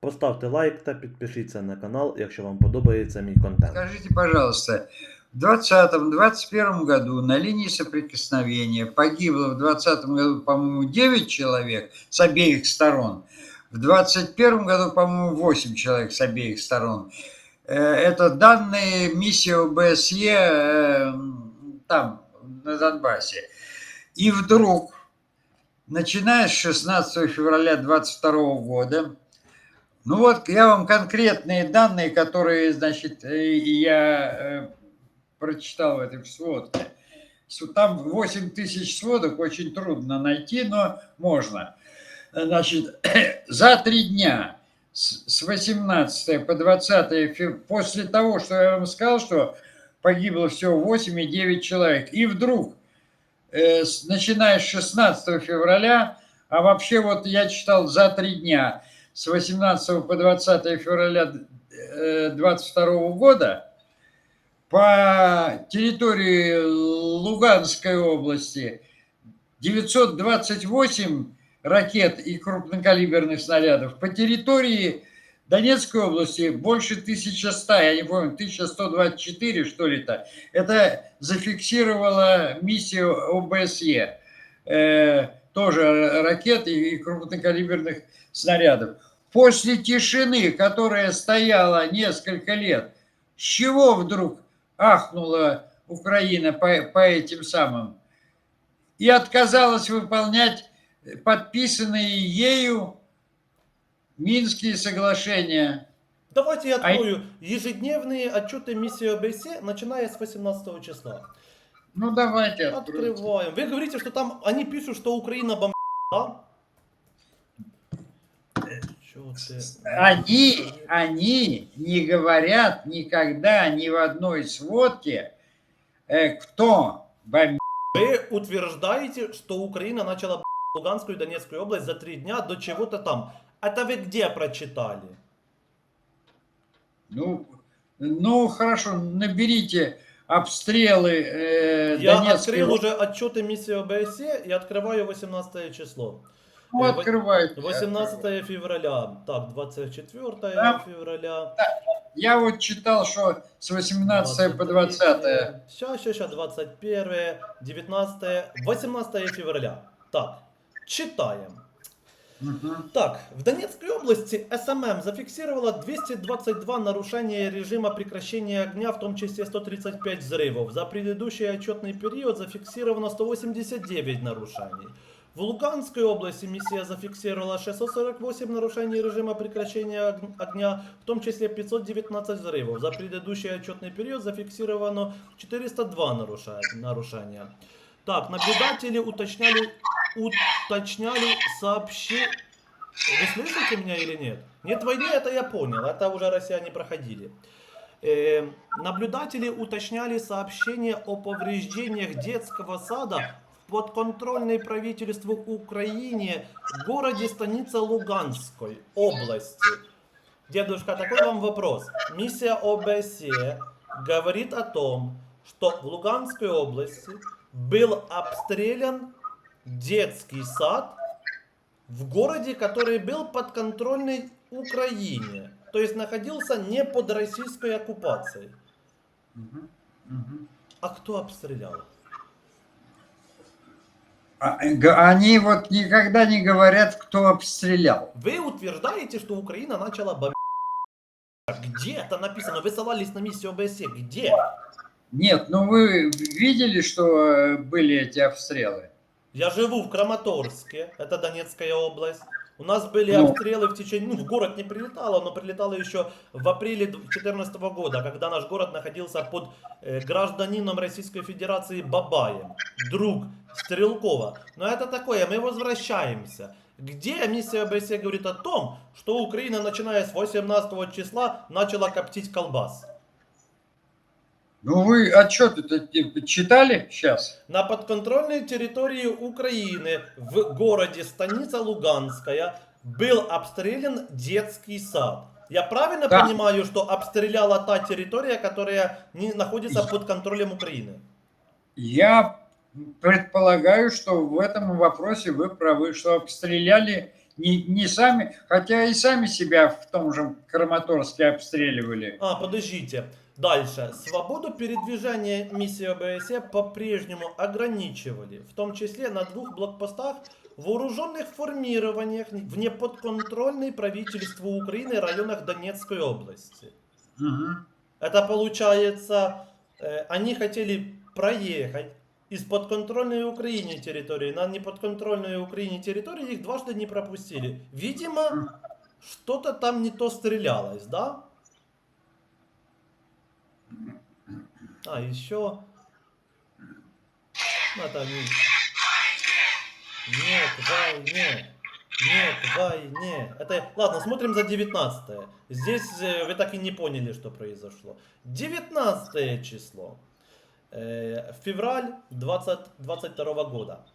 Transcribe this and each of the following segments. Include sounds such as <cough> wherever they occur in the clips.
Поставте лайк та підпишіться на канал, якщо вам подобається мій контент. Скажите, пожалуйста, в 2020-2021 году на линии соприкосновения погибло в 2020 году, по-моему, 9 человек с обеих сторон. В 2021 году, по-моему, 8 человек с обеих сторон. Э, Это данные миссии ОБСЕ э, там, на Донбассе. И вдруг, начиная с 16 февраля 2022 года, ну вот я вам конкретные данные, которые, значит, э, я э, прочитал в этой сводке. Там 8 тысяч сводок, очень трудно найти, но можно. Значит, <clears throat> за три дня с с 18 по 20 фев- после того, что я вам сказал, что погибло всего 8 и 9 человек, и вдруг, э, начиная с 16 февраля, а вообще вот я читал за три дня, с 18 по 20 февраля 2022 года по территории Луганской области 928 ракет и крупнокалиберных снарядов. По территории Донецкой области больше 1100, я не помню, 1124 что ли это. Это зафиксировала миссия ОБСЕ. Э, тоже ракет и крупнокалиберных снарядов. После тишины, которая стояла несколько лет, с чего вдруг ахнула Украина по, по этим самым? И отказалась выполнять подписанные ею Минские соглашения. Давайте я А открою ежедневные отчеты миссии ОБСЕ, начиная с 18 числа. Ну, давайте откроем. Открываем. Вы говорите, что там они пишут, что Украина бомб... Они, они не говорят никогда ни в одной сводке, э, кто бомбит. Вы утверждаете, что Украина начала Луганскую и Донецкую область за три дня до чего-то там. Это вы где прочитали? Ну, ну хорошо, наберите обстрелы э, Я Донецкой открыл уже отчеты миссии ОБСЕ и открываю 18 число. Ну, открывайте. 18 февраля, так, 24 Да. февраля. Я вот читал, что с 18 по 20. Сейчас, сейчас, сейчас, 21, 19, 18 февраля. Так, читаем. Мгм. Так, в Донецкой области СММ зафиксировала 222 нарушения режима прекращения огня, в том числе 135 взрывов. За предыдущий отчетный период зафиксировано 189 нарушений. В Луганской области миссия зафиксировала 648 нарушений режима прекращения ог- огня, в том числе 519 взрывов. За предыдущий отчетный период зафиксировано 402 наруша- нарушения. Так, наблюдатели уточняли, уточняли сообщи... Вы слышите меня или нет? Нет войны, это я понял, это уже россияне проходили. Э, наблюдатели уточняли сообщения о повреждениях детского сада подконтрольной правительству Украине городе станица Луганской области. Дедушка, такой вам вопрос. Миссия ОБСЕ говорит о том, что в Луганской области был обстрелян детский сад в городе, который был подконтрольный Украине. То есть находился не под российской оккупацией. А кто обстрелял? А, э, Они вот никогда не говорят, кто обстрелял. Вы утверждаете, что Украина начала бомбить. Где это написано? Вы ссылались на миссию ОБСЕ. Где? Нет, ну вы видели, что э, были эти обстрелы? Я живу в Краматорске, это Донецкая область. У нас были Ну. обстрелы в течение, ну, в город не прилетало, но прилетало еще в апреле 2014 года, когда наш город находился под э, гражданином Российской Федерации Бабаем, друг Стрелкова. Но это такое, мы возвращаемся. Где миссия ОБСЕ говорит о том, что Украина, начиная с 18 числа, начала коптить колбас? Ну вы отчет это читали сейчас? На подконтрольной территории Украины в городе Станица Луганская был обстрелян детский сад. Я правильно Да. понимаю, что обстреляла та территория, которая не находится под контролем Украины? Я предполагаю, что в этом вопросе вы правы, что обстреляли не, не сами, хотя и сами себя в том же Краматорске обстреливали. А, подождите. Дальше. Свободу передвижения миссии ОБСЕ по-прежнему ограничивали, в том числе на двух блокпостах вооруженных формированиях в неподконтрольной правительству Украины районах Донецкой области. Это получается, э, они хотели проехать из подконтрольной Украине территории на неподконтрольную Украине территории, их дважды не пропустили. Видимо, что-то там не то стрелялось, да? А, еще... Ну, не... Нет, войне. Нет, войне. Это... Ладно, смотрим за 19 Здесь э, вы так и не поняли, что произошло. 19 число. Э, февраль 2022 года.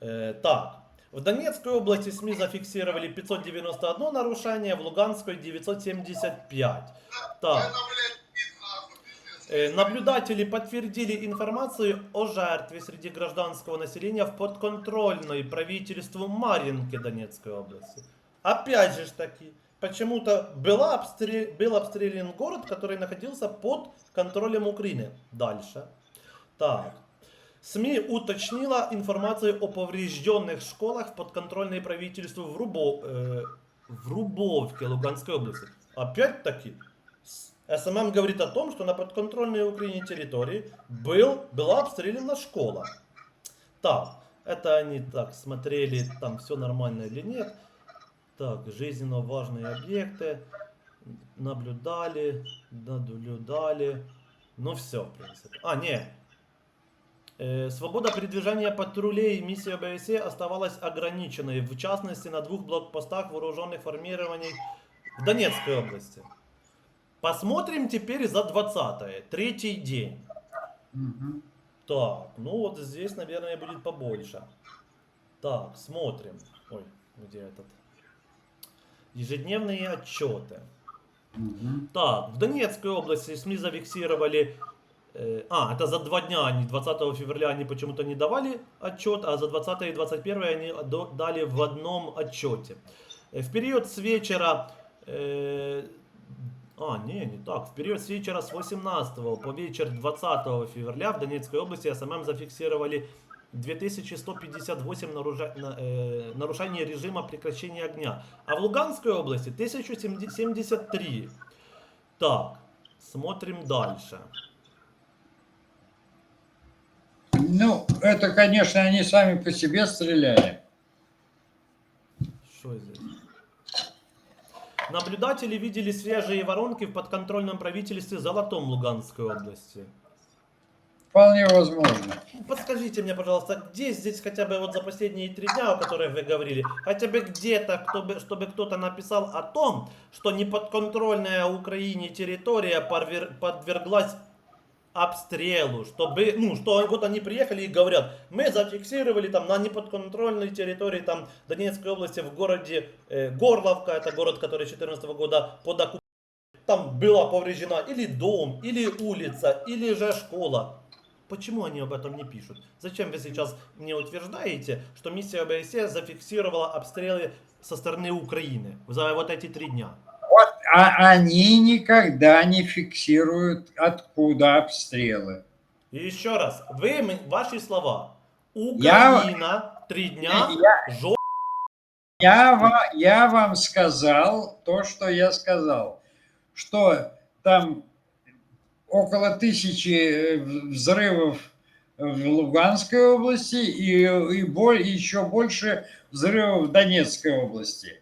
Э, так. В Донецкой области СМИ зафиксировали 591 нарушение, в Луганской 975. Так. Э, Наблюдатели подтвердили информацию о жертве среди гражданского населения в подконтрольной правительству Маринке Донецкой области. Опять же таки, почему-то была обстрел- был обстрелян город, который находился под контролем Украины. Дальше. Так. СМИ уточнила информацию о поврежденных школах в подконтрольной правительству в, Рубо, э, в Рубовке Луганской области. Опять-таки, СММ говорит о том, что на подконтрольной Украине территории был, была обстреляна школа. Так, это они так смотрели, там все нормально или нет. Так, жизненно важные объекты. Наблюдали, наблюдали. Ну все, в принципе. А, не. Э, Свобода передвижения патрулей миссии ОБСЕ оставалась ограниченной, в частности на двух блокпостах вооруженных формирований в Донецкой области. Посмотрим теперь за 20 третий день. Мгм. Так, ну вот здесь, наверное, будет побольше. Так, смотрим. Ой, где этот? Ежедневные отчеты. Мгм. Так, в Донецкой области СМИ зафиксировали... э, а, это за два дня, они 20 февраля они почему-то не давали отчет, а за 20 и 21 они дали в одном отчете. Э, В период с вечера... э, а, не, не так. В период с вечера с 18 по вечер 20 февраля в Донецкой области СММ зафиксировали 2158 наружа- на- э, нарушений режима прекращения огня. А в Луганской области 1073. Так, смотрим дальше. Ну, это, конечно, они сами по себе стреляли. Что здесь? Наблюдатели видели свежие воронки в подконтрольном правительстве Золотом Луганской области. Вполне возможно. Подскажите мне, пожалуйста, где здесь хотя бы вот за последние три дня, о которых вы говорили, хотя бы где-то, кто бы, чтобы кто-то написал о том, что неподконтрольная Украине территория подвер- подверглась обстрелу, чтобы, ну, что вот они приехали и говорят, мы зафиксировали там на неподконтрольной территории там Донецкой области в городе э, Горловка, это город, который с 2014 года под оккупацией, там была повреждена или дом, или улица, или же школа. Почему они об этом не пишут? Зачем вы сейчас мне утверждаете, что миссия ОБСЕ зафиксировала обстрелы со стороны Украины за вот эти три дня? А они никогда не фиксируют, откуда обстрелы. И еще раз, вы, ваши слова. Я- Украина три дня Я, жо- я, я вам сказал то, что я сказал, что там около тысячи э, взрывов в Луганской области и, и боль- еще больше взрывов в Донецкой области.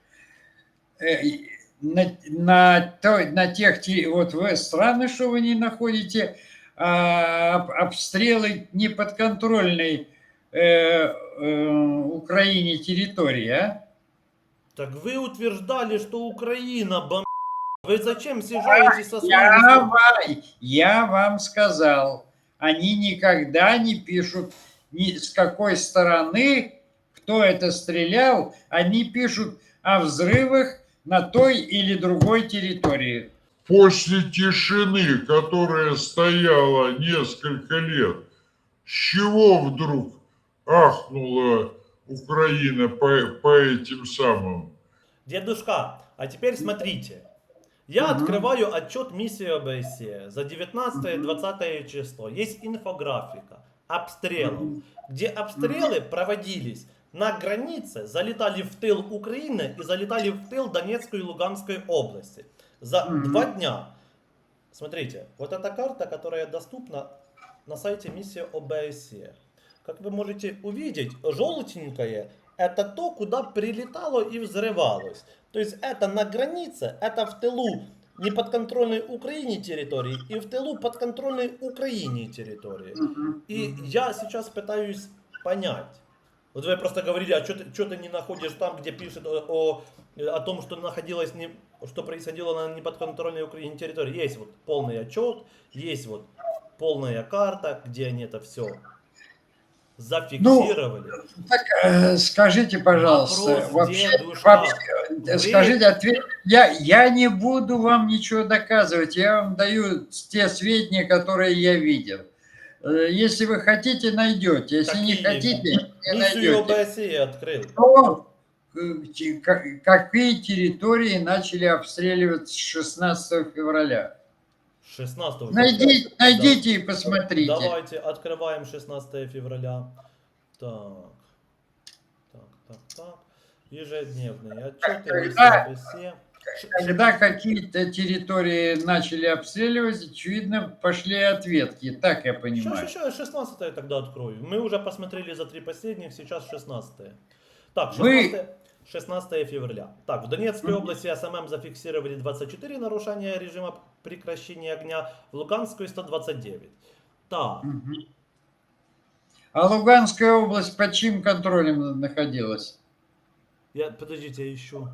На, на, той- на тех те- вот вы страны, что вы не находите, а, об- обстрелы неподконтрольной э, э, Украине территории, а? Так вы утверждали, что Украина бом... Вы зачем съезжаетесь со Я, своим... ва- я вам сказал, они никогда не пишут ни с какой стороны, кто это стрелял, они пишут о взрывах на той или другой территории. После тишины, которая стояла несколько лет, с чего вдруг ахнула Украина по, по этим самым Дедушка, а теперь смотрите. Я Мгм. открываю отчет миссии ОБСЕ за 19-20 число. Есть инфографика обстрелов, где обстрелы проводились на границе, залетали в тыл Украины и залетали в тыл Донецкой и Луганской области. За Мгм. два дня. Смотрите, вот эта карта, которая доступна на сайте миссии ОБСЕ. Как вы можете увидеть, желтенькое это то, куда прилетало и взрывалось. То есть это на границе, это в тылу неподконтрольной Украине территории и в тылу подконтрольной Украине территории. И я сейчас пытаюсь понять. Вот вы просто говорили, а что ты, чё ты не находишь там, где пишет о, о, о том, что находилось не, что происходило на неподконтрольной Украине территории. Есть вот полный отчет, есть вот полная карта, где они это все зафиксировали. Так, э, скажите, пожалуйста, Вопрос, вообще, вообще, э, Вы- скажите, ответ. Я, я не буду вам ничего доказывать, я вам даю те сведения, которые я видел. Э, Если вы хотите, найдете. Если не Какие? хотите, не Миссию найдете. Открыл. То, э, какие территории начали обстреливать с 16 февраля? 16 Найдите, Да. найдите и посмотрите. Давайте открываем 16 февраля. Так. Так, так, так. Ежедневные отчеты. Ш- Когда какие-то территории начали обстреливать, очевидно, пошли ответки. Так я понимаю. Сейчас, сейчас, 16 тогда открою. Мы уже посмотрели за три последних, сейчас 16 Так, 16, Вы- 16 февраля. Так, в Донецкой области СММ зафиксировали 24 нарушения режима прекращения огня, в Луганской 129. Так. А Луганская область под чьим контролем находилась? я, подождите, я ищу.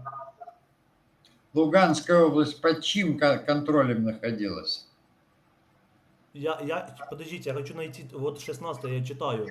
Луганская область под чьим ко- контролем находилась? Я, я, подождите, я хочу найти, вот 16 я читаю.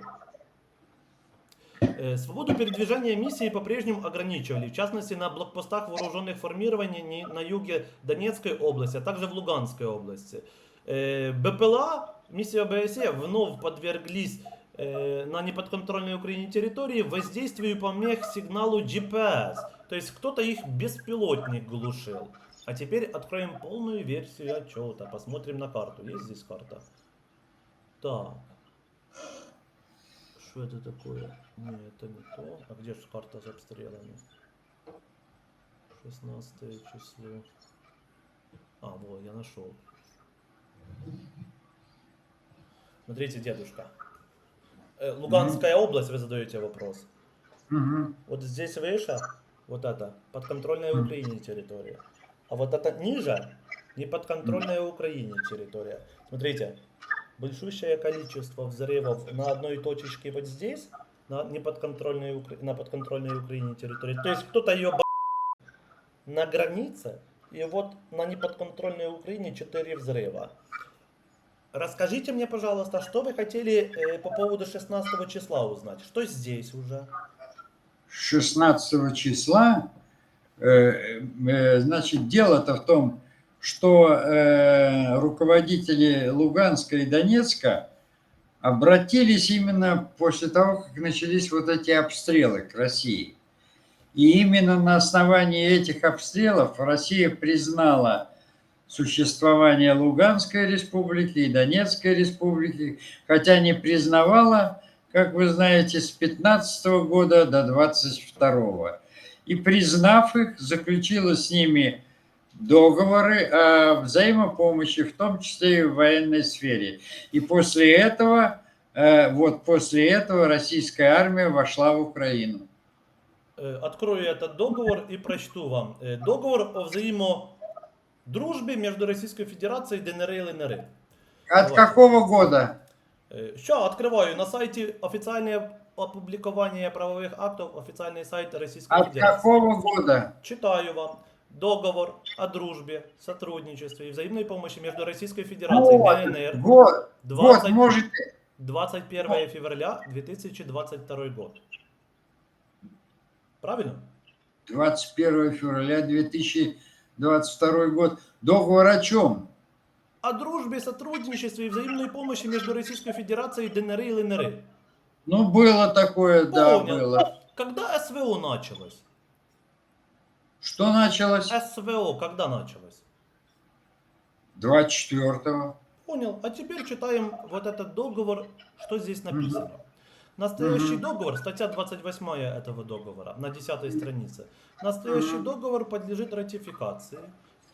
Э, Свободу передвижения миссии по-прежнему ограничивали, в частности на блокпостах вооруженных формирований на юге Донецкой области, а также в Луганской области. Э, БПЛА, миссия ОБСЕ, вновь подверглись э, на неподконтрольной Украине территории воздействию помех сигналу GPS. То есть кто-то их беспилотник глушил. А теперь откроем полную версию отчета. Посмотрим на карту. Есть здесь карта? Так. Что это такое? Не, это не то. А где же карта с обстрелами? 16 число. А, вот, я нашел. Смотрите, дедушка. Э, Луганская область, вы задаете вопрос. Мгм. Вот здесь выше, вот это, подконтрольная Украине территория. А вот это ниже, неподконтрольная Украине территория. Смотрите, большущее количество взрывов на одной точечке вот здесь, на неподконтрольной, Укра- на подконтрольной Украине территории. То есть кто-то ее на границе, и вот на неподконтрольной Украине 4 взрыва. Расскажите мне, пожалуйста, что вы хотели э, по поводу 16 числа узнать? Что здесь уже? 16 числа, э, э, значит, дело-то в том, что э, руководители Луганска и Донецка обратились именно после того, как начались вот эти обстрелы к России. И именно на основании этих обстрелов Россия признала существование Луганской республики и Донецкой республики, хотя не признавала, как вы знаете, с 15 года до 22 И признав их, заключила с ними договоры о взаимопомощи, в том числе и в военной сфере. И после этого, э, вот после этого российская армия вошла в Украину. Э, Открою этот договор и прочту вам. Э, Договор о взаимодружбе между Российской Федерацией, ДНР и ЛНР. От Вот. какого года? Сейчас открываю на сайте официальное опубликование правовых актов, официальный сайт Российской От Федерации. какого года? Читаю вам. Договор о дружбе, сотрудничестве и взаимной помощи между Российской Федерацией и Вот, ДНР. вот, 20 вот, можете, 21 февраля 2022 год. Правильно? 21 февраля 2022 год. Договор о чем? О дружбе, сотрудничестве и взаимной помощи между Российской Федерацией, ДНР и ЛНР. Ну, было такое, да, было. Когда СВО началось? Что началось? СВО когда началось? 24-го. Понял. А теперь читаем вот этот договор, что здесь написано. Настоящий Мгм. договор, статья 28 этого договора, на 10 странице. Настоящий Мгм. договор подлежит ратификации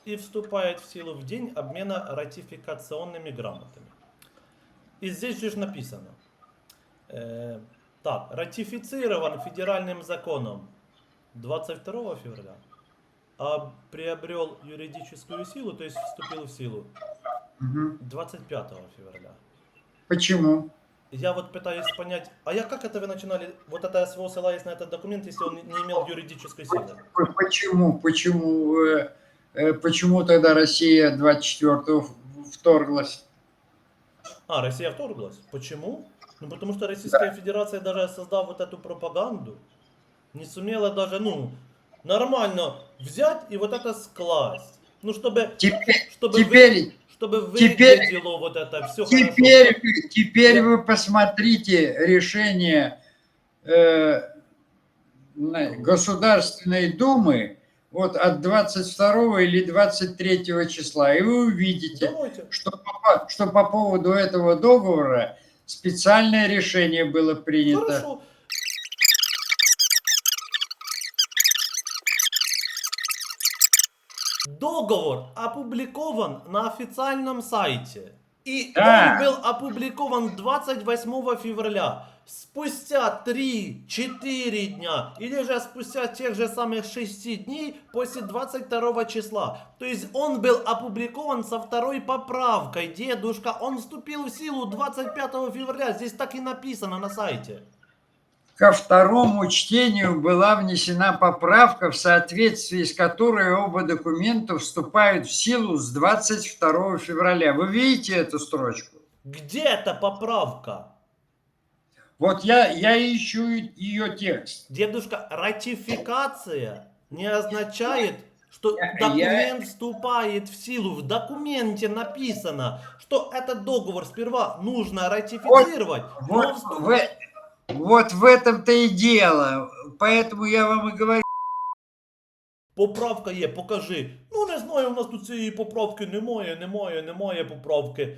и вступает в силу в день обмена ратификационными грамотами. И здесь же написано. э, так, ратифицирован федеральным законом 22 февраля, а приобрел юридическую силу, то есть вступил в силу Мгм. 25 февраля. Почему? Я вот пытаюсь понять, а я как это вы начинали, вот это СВО ссылаясь на этот документ, если он не имел юридической силы? Почему? Почему? Э, Почему тогда Россия 24-го в- вторглась? А, Россия вторглась. Почему? Ну, потому что Российская Федерация, даже создав вот эту пропаганду, не сумела даже, ну, нормально взять и вот это скласть. Ну, чтобы, Теперь, чтобы, вы- теперь, чтобы теперь- выглядело вот это все теперь, вы- теперь вы посмотрите решение э, Государственной Думы вот от 22 или 23 числа, и вы увидите, Думайте. что по, что по поводу этого договора специальное решение было принято. Хорошо. Договор опубликован на официальном сайте. И Да. он был опубликован 28 февраля. Спустя 3-4 дня, или же спустя тех же самых 6 дней после 22 числа. То есть он был опубликован со второй поправкой, дедушка. Он вступил в силу 25 февраля. Здесь так и написано на сайте. Ко второму чтению была внесена поправка, в соответствии с которой оба документа вступают в силу с 22 февраля. Вы видите эту строчку? Где эта поправка? Вот я, я ищу ее текст. Дедушка, ратификация не означает, что Я- документ вступает в силу. В документе написано, что этот договор сперва нужно ратифицировать, но Вот вступ- в, вот в этом-то и дело. Поэтому я вам и говорю. поправка є, покажи. Ну не знаю, у нас тут цієї поправки немає, немає, немає поправки.